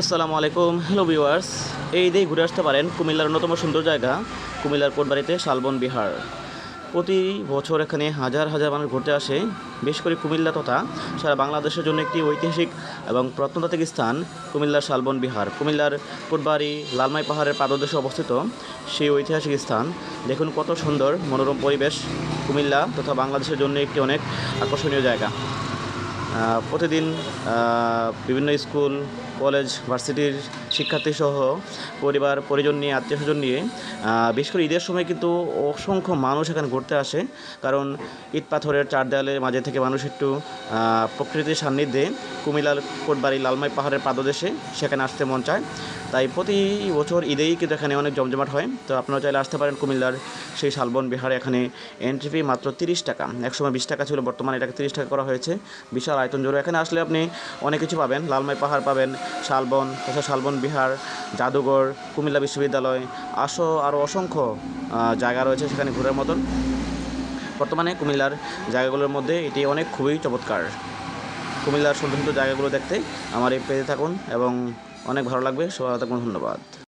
আসসালামু আলাইকুম, hello viewers. এই দিকে ঘুরে আসতে পারেন কুমিল্লার অন্যতম সুন্দর জায়গা, কুমিল্লার কোটবাড়িতে শালবন বিহার। প্রতি বছর এখানে হাজার হাজার মানুষ ঘুরতে আসে বেশ করে কুমিল্লা তথা সারা বাংলাদেশের জন্য একটি ঐতিহাসিক এবং প্রত্নতাত্ত্বিক স্থান কুমিল্লার শালবন বিহার। কুমিল্লার কোটবাড়ি, লালমাই পাহাড়ের পাদদেশে অবস্থিত সেই ঐতিহাসিক স্থান। দেখুন কত সুন্দর মনোরম পরিবেশ কুমিল্লা তথা বাংলাদেশের জন্য একটি অনেক আকর্ষণীয় জায়গা। প্রতিদিন বিভিন্ন স্কুল, কলেজ, ভার্সিটির শিক্ষার্থীসহ পরিবার, পরিজন নিয়ে, আত্মীয় স্বজন নিয়ে বিশেষ করে ঈদের সময় কিন্তু অসংখ্য মানুষ এখানে ঘুরতে আসে। কারণ ঈদ পাথরের চার দেয়ালের মাঝে থেকে মানুষ একটু প্রকৃতির সান্নিধ্যে কুমিলার কোটবাড়ি লালমাই পাহাড়ের পাদদেশে সেখানে আসতে মন চায়। তাই প্রতি বছর ঈদেই কিন্তু এখানে অনেক জমজমাট হয়। তো আপনারা চাইলে আসতে পারেন কুমিল্লার সেই শালবন বিহারে। এখানে এন্ট্রি ফি মাত্র তিরিশ টাকা। একসময় বিশ টাকা ছিল, বর্তমানে এটাকে তিরিশ টাকা করা হয়েছে। বিশাল আয়তন জোরে এখানে আসলে আপনি অনেক কিছু পাবেন। লালমাই পাহাড় পাবেন, শালবন, তাছাড়া শালবন বিহার, জাদুঘর, কুমিল্লা বিশ্ববিদ্যালয়, আসো আরও অসংখ্য জায়গা রয়েছে সেখানে ঘোরার মতন। বর্তমানে কুমিল্লার জায়গাগুলোর মধ্যে এটি অনেক খুবই চমৎকার। কুমিল্লার সুন্দর সুন্দর জায়গাগুলো দেখতে। আমার এই পেজে থাকুন এবং অনেক ভালো লাগবে সবাই থাকুন ধন্যবাদ।